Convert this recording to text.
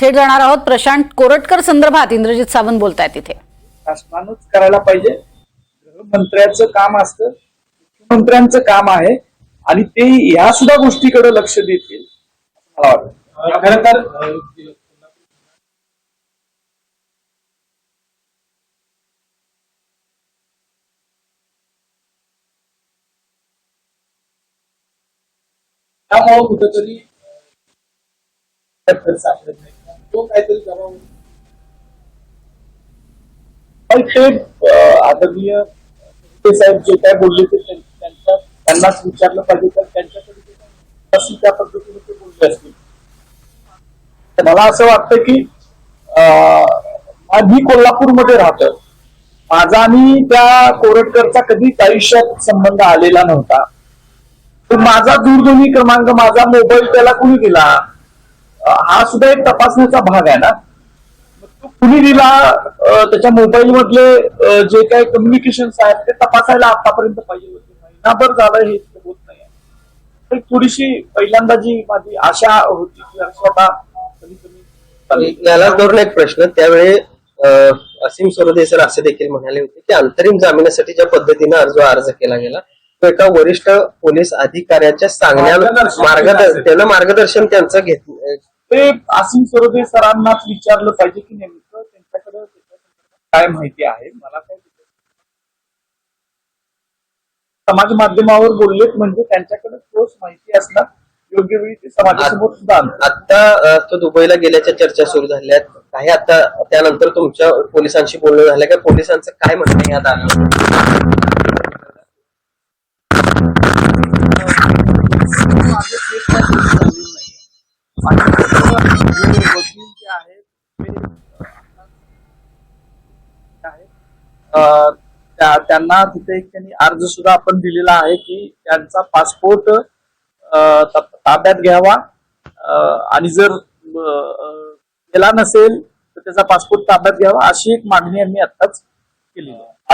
थेट जाणार आहोत. प्रशांत कोरटकर संदर्भात इंद्रजित सावंत बोलतायत तिथे शासनानंच करायला पाहिजे. गृहमंत्र्याचं काम असतं. मुख्यमंत्र्यांचं काम आहे. आणि ते या सुद्धा गोष्टीकडे लक्ष देतील. असं मला वाटतं. खरं तर त्यामुळे कुठेतरी सापडत नाही तो काहीतरी जबाब पण ते आदरणीय साहेब जे काय बोलले ते त्यांच्या त्यांनाच विचारलं पाहिजे तर त्यांच्याकडे ते त्या पद्धतीने ते बोलले असतील. मला असं वाटतं की अं, मी कोल्हापूरमध्ये राहतो माझा आणि त्या कोरटकरचा कधीच आयुष्यात संबंध आलेला नव्हता. तर माझा दूरध्वनी क्रमांक माझा मोबाईल त्याला कुणी दिला? हा सुद्धा एक तपासण्याचा भाग आहे ना? तो कुणी दिला? त्याच्या मोबाईल मधले जे काही कम्युनिकेशन आहेत ते तपासायला आतापर्यंत पाहिजे होते. महिनाभर झालं हे होत नाही. थोडीशी पहिल्यांदा जी माझी आशा होती की स्वतः कधी कमी चालेल. याला धरून एक प्रश्न त्यावेळी असीम सरोदे सर असे देखील म्हणाले होते की अंतरिम जामिनासाठी ज्या पद्धतीने अर्ज अर्ज केला गेला तो एका वरिष्ठ पोलीस अधिकाऱ्याच्या सांगण्या मार्गदर्शन त्यानं मार्गदर्शन त्यांचं घेत ते आसिम सरोदे सरांनाच विचारलं पाहिजे की नेमकं त्यांच्याकडे काय माहिती आहे? मला काय समाज माध्यमावर बोललेत म्हणजे त्यांच्याकडे ठोस माहिती असणार योग्य वेळी ते समाजासमोर सुद्धा आता तो दुबईला गेल्याच्या चर्चा सुरू झाल्या काही आता त्यानंतर तुमच्या पोलिसांशी बोलणं झालं का? पोलिसांचं काय म्हणणं यात आलं वकील जे त्यांना तिथे एक त्यांनी अर्ज सुद्धा आपण दिलेला आहे की त्यांचा पासपोर्ट ताब्यात घ्यावा. आणि जर केला नसेल तर त्याचा पासपोर्ट ताब्यात घ्यावा अशी एक मागणी आम्ही आताच केली. आहे